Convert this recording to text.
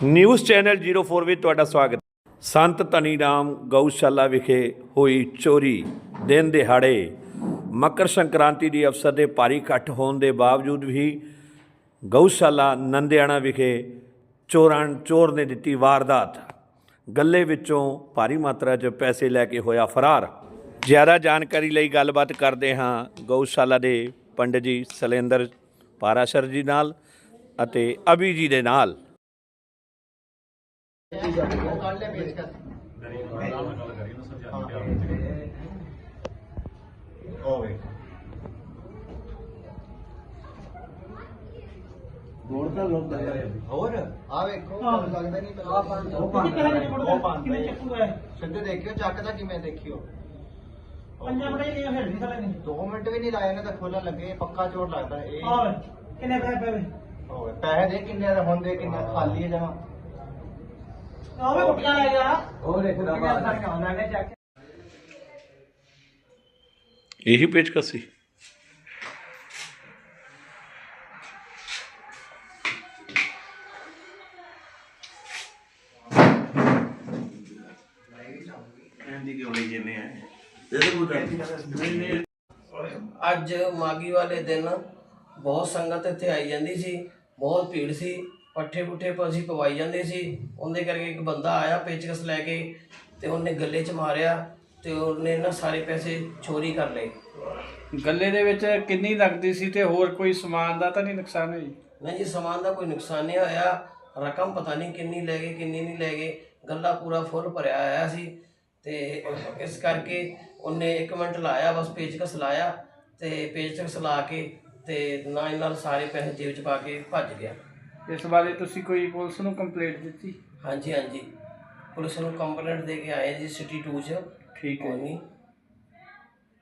News channel 04 ਵਿੱਚ ਤੁਹਾਡਾ ਸਵਾਗਤ ਸੰਤ ਧਨੀ ਰਾਮ ਗਊਸ਼ਾਲਾ ਵਿਖੇ ਹੋਈ ਚੋਰੀ ਦਿਨ ਦਿਹਾੜੇ। ਮਕਰ ਸੰਕ੍ਰਾਂਤੀ ਦੀ ਅਵਸਰ ਦੇ ਭਾਰੀ ਇਕੱਠ ਹੋਣ ਦੇ ਬਾਵਜੂਦ ਵੀ ਗਊਸ਼ਾਲਾ ਨੰਦਿਆਣਾ ਵਿਖੇ ਚੋਰਾਂ ਚੋਰ ਨੇ ਦਿੱਤੀ ਵਾਰਦਾਤ। ਗੱਲੇ ਵਿੱਚੋਂ ਭਾਰੀ ਮਾਤਰਾ 'ਚ ਪੈਸੇ ਲੈ ਕੇ ਹੋਇਆ ਫਰਾਰ। ਜ਼ਿਆਦਾ ਜਾਣਕਾਰੀ ਲਈ ਗੱਲਬਾਤ ਕਰਦੇ ਹਾਂ ਗਊਸ਼ਾਲਾ ਦੇ ਪੰਡਿਤ ਜੀ ਸਲੇਂਦਰ ਪਾਰਾਸ਼ਰ ਜੀ ਨਾਲ ਅਤੇ ਅਭੀ ਜੀ ਦੇ ਨਾਲ। ਹੋਰ ਆ ਵੇਖੋ ਤੁਹਾਨੂੰ ਲੱਗਦਾ ਨਹੀਂ ਪਹਿਲਾਂ ਉਹ ਪੰਜ ਉਹ ਪੰਜ ਕਿਵੇਂ ਚੱਕੂਗਾ ਇਹ? ਸਿੱਧੇ ਦੇਖਿਓ ਚੱਕਦਾ ਕਿਵੇਂ ਦੇਖਿਓ ਪੰਜਾਂ ਬੜੇ ਨਹੀਂ ਹੇਠ ਨਹੀਂ ਸਾਲੇ ਨੇ 2 ਮਿੰਟ ਵੀ ਨਹੀਂ ਲਾਏ ਨੇ ਤਾਂ ਖੋਲਣ ਲੱਗੇ ਪੱਕਾ ਚੋਰ ਲੱਗਦਾ ਇਹ ਆਵੇ ਕਿੰਨੇ ਪੈਸੇ ਪਏ ਹੋਵੇ ਪੈਸੇ ਦੇ ਕਿੰਨੇ ਦਾ ਹੁੰਦੇ ਕਿੰਨੇ ਖਾਲੀ ਹੈ ਜਮਾ ਆਵੇ ਕੁੱਟੀਆਂ ਲੈ ਗਿਆ ਉਹ ਦੇਖਦਾ ਬਾਅਦ ਇਹੀ ਪੇਚਕਸ ਸੀ। ਅੱਜ ਮਾਗੀ ਵਾਲੇ ਦਿਨ ਬਹੁਤ ਸੰਗਤ ਇੱਥੇ ਆਈ ਜਾਂਦੀ ਸੀ ਬਹੁਤ ਭੀੜ ਸੀ। ਪੱਠੇ ਪੁੱਠੇ ਅਸੀਂ ਪਵਾਈ ਜਾਂਦੇ ਸੀ। ਉਹਦੇ ਕਰਕੇ ਇੱਕ ਬੰਦਾ ਆਇਆ ਪੇਚਕਸ ਲੈ ਕੇ ਤੇ ਉਹਨੇ ਗੱਲੇ 'ਚ ਮਾਰਿਆ ਤੇ ਉਹਨੇ ਨਾ ਸਾਰੇ ਪੈਸੇ ਚੋਰੀ ਕਰ ਲਏ। ਗੱਲੇ ਦੇ ਵਿੱਚ ਕਿੰਨੀ ਲੱਗਦੀ ਸੀ ਤੇ ਹੋਰ ਕੋਈ ਸਮਾਨ ਦਾ ਤਾਂ ਨਹੀਂ ਨੁਕਸਾਨ ਹੋਈ ਨਹੀਂ ਜੀ ਸਮਾਨ ਦਾ ਕੋਈ ਨੁਕਸਾਨ ਨਹੀਂ ਹੋਇਆ। ਰਕਮ ਪਤਾ ਨਹੀਂ ਕਿੰਨੀ ਲੈ ਗਏ ਕਿੰਨੀ ਨਹੀਂ ਲੈ ਗਏ। ਗੱਲਾ ਪੂਰਾ ਫੁੱਲ ਭਰਿਆ ਆਇਆ ਸੀ ਤੇ ਇਸ ਕਰਕੇ ਉਹਨੇ 1 ਮਿੰਟ ਲਾਇਆ ਬਸ ਪੇਚਕਸ ਲਾਇਆ ਤੇ ਪੇਚਕਸ ਲਾ ਕੇ ਤੇ ਨਾਲ ਹੀ ਨਾਲ ਸਾਰੇ ਪੈਸੇ ਜੇਬ 'ਚ ਪਾ ਕੇ ਭੱਜ ਗਿਆ। ਇਸ ਬਾਰੇ ਤੁਸੀਂ ਕੋਈ ਪੁਲਿਸ ਨੂੰ ਕੰਪਲੇਂਟ ਦਿੱਤੀ? ਹਾਂਜੀ ਹਾਂਜੀ। ਪੁਲਿਸ ਨੂੰ ਕੰਪਲੇਂਟ ਦੇ ਕੇ ਆਏ ਜੀ ਸਿਟੀ 2 ਚ। ਠੀਕ ਹੈ ਨਹੀਂ